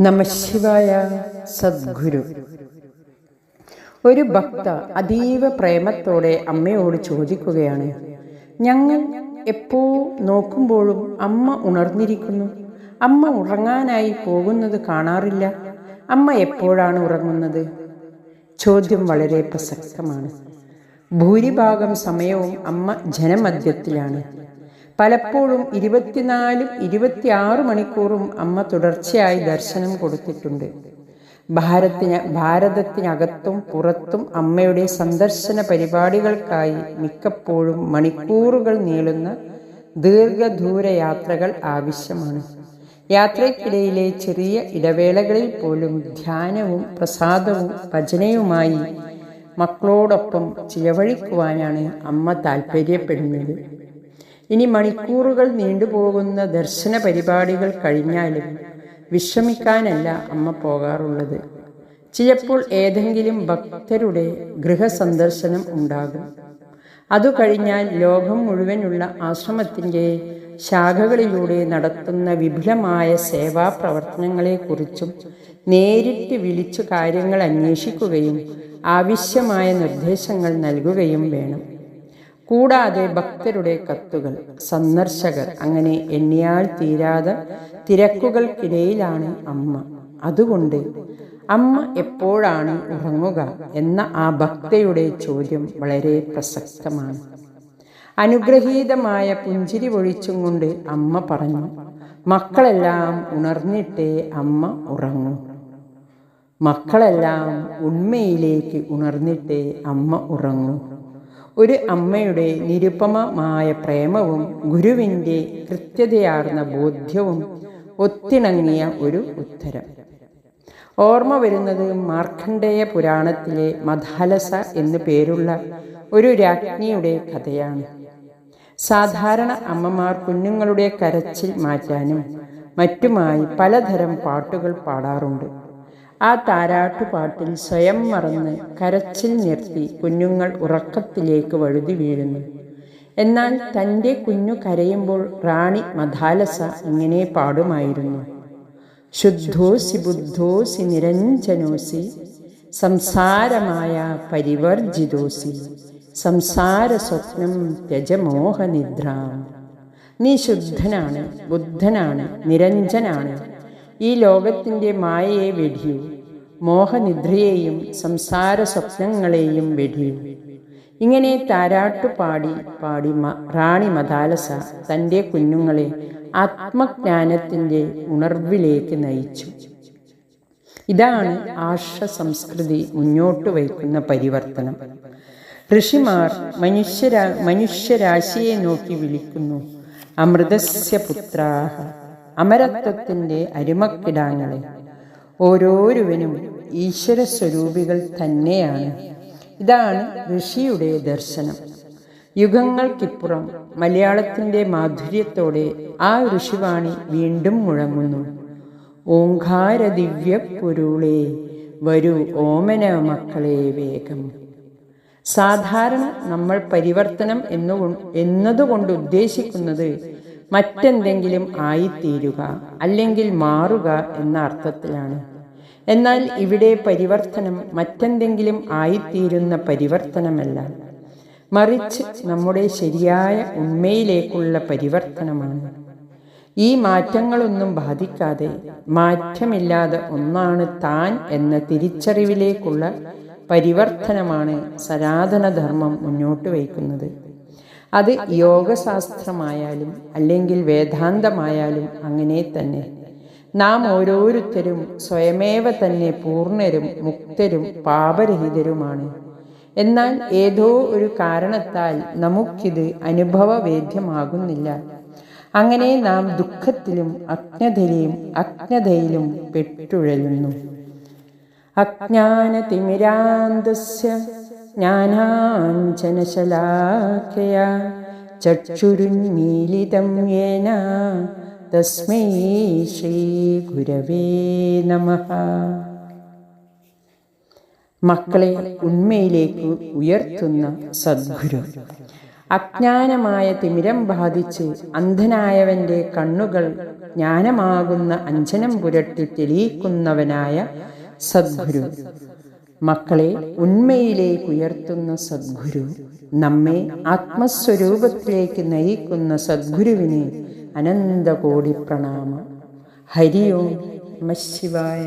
നമശിവായ സദ്ഗുരു. ഒരു ഭക്ത അതീവ പ്രേമത്തോടെ അമ്മയോട് ചോദിക്കുകയാണ് ഞങ്ങൾ എപ്പോ നോക്കുമ്പോഴും അമ്മ ഉണർന്നിരിക്കുന്നു? അമ്മ ഉറങ്ങാനായി പോകുന്നത് കാണാറില്ല? അമ്മ എപ്പോഴാണ് ഉറങ്ങുന്നത്? ചോദ്യം വളരെ പ്രസക്തമാണ്. ഭൂരിഭാഗം സമയവും അമ്മ ജനമധ്യത്തിലാണ്. പലപ്പോഴും ഇരുപത്തിനാലും ഇരുപത്തിയാറ് മണിക്കൂറും അമ്മ തുടർച്ചയായി ദർശനം കൊടുത്തിട്ടുണ്ട്. ഭാരത്തിന് ഭാരതത്തിനകത്തും പുറത്തും അമ്മയുടെ സന്ദർശന പരിപാടികൾക്കായി മിക്കപ്പോഴും മണിക്കൂറുകൾ നീളുന്ന ദീർഘദൂര യാത്രകൾ ആവശ്യമാണ്. യാത്രയ്ക്കിടയിലെ ചെറിയ ഇടവേളകളിൽ പോലും ധ്യാനവും പ്രസാദവും ഭജനയുമായി മക്കളോടൊപ്പം ചിലവഴിക്കുവാനാണ് അമ്മ താല്പര്യപ്പെടുന്നത് ഇനി മണിക്കൂറുകൾ നീണ്ടുപോകുന്ന ദർശന പരിപാടികൾ കഴിഞ്ഞാലും വിശ്രമിക്കാനല്ല അമ്മ പോകാറുള്ളത്. ചിലപ്പോൾ ഏതെങ്കിലും ഭക്തരുടെ ഗൃഹസന്ദർശനം ഉണ്ടാകും. അതു കഴിഞ്ഞാൽ ലോകം മുഴുവനുള്ള ആശ്രമത്തിന്റെ ശാഖകളിലൂടെ നടത്തുന്ന വിപുലമായ സേവാ പ്രവർത്തനങ്ങളെക്കുറിച്ചും നേരിട്ട് വിളിച്ചു കാര്യങ്ങൾ അന്വേഷിക്കുകയും ആവശ്യമായ നിർദ്ദേശങ്ങൾ നൽകുകയും വേണം. കൂടാതെ ഭക്തരുടെ കത്തുകൾ സന്ദർശകർ അങ്ങനെ എണ്ണിയാൽ തീരാതെ തിരക്കുകൾക്കിടയിലാണ് അമ്മ. അതുകൊണ്ട് അമ്മ എപ്പോഴാണ് ഉറങ്ങുക എന്ന ആ ഭക്തയുടെ ചോദ്യം വളരെ പ്രസക്തമാണ്. അനുഗ്രഹീതമായ പുഞ്ചിരി പൊഴിച്ചും കൊണ്ട് അമ്മ പറഞ്ഞു മക്കളെല്ലാം ഉണർന്നിട്ടേ അമ്മ ഉറങ്ങൂ. മക്കളെല്ലാം ഉണ്മയിലേക്ക് ഉണർന്നിട്ടേ അമ്മ ഉറങ്ങൂ. ഒരു അമ്മയുടെ നിരുപമമായ പ്രേമവും ഗുരുവിന്റെ കൃത്യതയാർന്ന ബോധ്യവും ഒത്തിണങ്ങിയ ഒരു ഉത്തരം. ഓർമ്മ വരുന്നത് മാർക്കണ്ഡേയ പുരാണത്തിലെ മധാലസ എന്നു പേരുള്ള ഒരു രാജ്ഞിയുടെ കഥയാണ്. സാധാരണ അമ്മമാർ കുഞ്ഞുങ്ങളുടെ കരച്ചിൽ മാറ്റാനും മറ്റുമായി പലതരം പാട്ടുകൾ പാടാറുണ്ട്. ആ താരാട്ടുപാട്ടിൽ സ്വയം മറന്ന് കരച്ചിൽ നിർത്തി കുഞ്ഞുങ്ങൾ ഉറക്കത്തിലേക്ക് വഴുതി വീഴുന്നു. എന്നാൽ തന്റെ കുഞ്ഞു കരയുമ്പോൾ റാണി മധാലസ ഇങ്ങനെ പാടുമായിരുന്നു. ശുദ്ധോസി ബുദ്ധോസി നിരഞ്ജനോസി സംസാരമായ പരിവർജിതോസി സംസാര സ്വപ്നം ത്യജമോഹനിദ്ര. നീ ശുദ്ധനാണ് ബുദ്ധനാണ് നിരഞ്ജനാണ്. ഈ ലോകത്തിന്റെ മായയെ വെടിയൂ. മോഹനിദ്രയെയും സംസാര സ്വപ്നങ്ങളെയും വെടിയും ഇങ്ങനെ താരാട്ടുപാടി പാടി റാണി മദാലസ തന്റെ കുഞ്ഞുങ്ങളെ ആത്മജ്ഞാനത്തിന്റെ ഉണർവിലേക്ക് നയിച്ചു. ഇതാണ് ആർഷ സംസ്കൃതി മുന്നോട്ട് വയ്ക്കുന്ന പരിവർത്തനം. ഋഷിമാർ മനുഷ്യരാ മനുഷ്യരാശിയെ നോക്കി വിളിക്കുന്നു. അമൃതസ്യ പുത്രാഹ അമരത്വത്തിന്റെ അരുമക്കിടാങ്ങളെ. ഓരോരുവനും ഈശ്വര സ്വരൂപികൾ തന്നെയാണ്. ഇതാണ് ഋഷിയുടെ ദർശനം. യുഗങ്ങൾക്കിപ്പുറം മലയാളത്തിന്റെ മാധുര്യത്തോടെ ആ ഋഷിവാണി വീണ്ടും മുഴങ്ങുന്നു. ഓങ്കാര ദിവ്യ പൊരുളേ വരൂ ഓമന മക്കളെ വേഗം. സാധാരണ നമ്മൾ പരിവർത്തനം എന്നു എന്നതുകൊണ്ട് ഉദ്ദേശിക്കുന്നത് മറ്റെന്തെങ്കിലും ആയിത്തീരുക അല്ലെങ്കിൽ മാറുക എന്ന അർത്ഥത്തിലാണ്. എന്നാൽ ഇവിടെ പരിവർത്തനം മറ്റെന്തെങ്കിലും ആയിത്തീരുന്ന പരിവർത്തനമല്ല. മറിച്ച് നമ്മുടെ ശരിയായ ഉണ്മയിലേക്കുള്ള പരിവർത്തനമാണ്. ഈ മാറ്റങ്ങളൊന്നും ബാധിക്കാതെ മാറ്റമില്ലാതെ ഒന്നാണ് താൻ എന്ന തിരിച്ചറിവിലേക്കുള്ള പരിവർത്തനമാണ് സനാതനധർമ്മം മുന്നോട്ട് വയ്ക്കുന്നത്. അത് യോഗശാസ്ത്രമായാലും അല്ലെങ്കിൽ വേദാന്തമായാലും അങ്ങനെ തന്നെ. നാം ഓരോരുത്തരും സ്വയമേവ തന്നെ പൂർണരും മുക്തരും പാപരഹിതരുമാണ്. എന്നാൽ ഏതോ ഒരു കാരണത്താൽ നമുക്കിത് അനുഭവവേദ്യമാകുന്നില്ല. അങ്ങനെ നാം ദുഃഖത്തിലും അജ്ഞതയിലും അജ്ഞതയിലും പെട്ടുഴലുന്നു അജ്ഞാനതിമിരാന്തസ്യ ജ്ഞാനാഞ്ജനശലാഖയ ചക്ഷുരുന്മീലിതം യേന തസ്മൈ ശ്രീ ഗുരവേ നമ മക്കളെ ഉണ്മയിലേക്ക് ഉയർത്തുന്ന സദ്ഗുരു. അജ്ഞാനമായ തിമിരം ബാധിച്ച് അന്ധനായവന്റെ കണ്ണുകൾ ജ്ഞാനമാകുന്ന അഞ്ജനം പുരട്ടി തെളിയിക്കുന്നവനായ സദ്ഗുരു. മക്കളെ ഉണ്മയിലേക്ക് ഉയർത്തുന്ന സദ്ഗുരു നമ്മെ ആത്മസ്വരൂപത്തിലേക്ക് നയിക്കുന്ന സദ്ഗുരുവിന് അനന്തകോടി പ്രണാമം ഹരി ഓം നമ ശിവായ.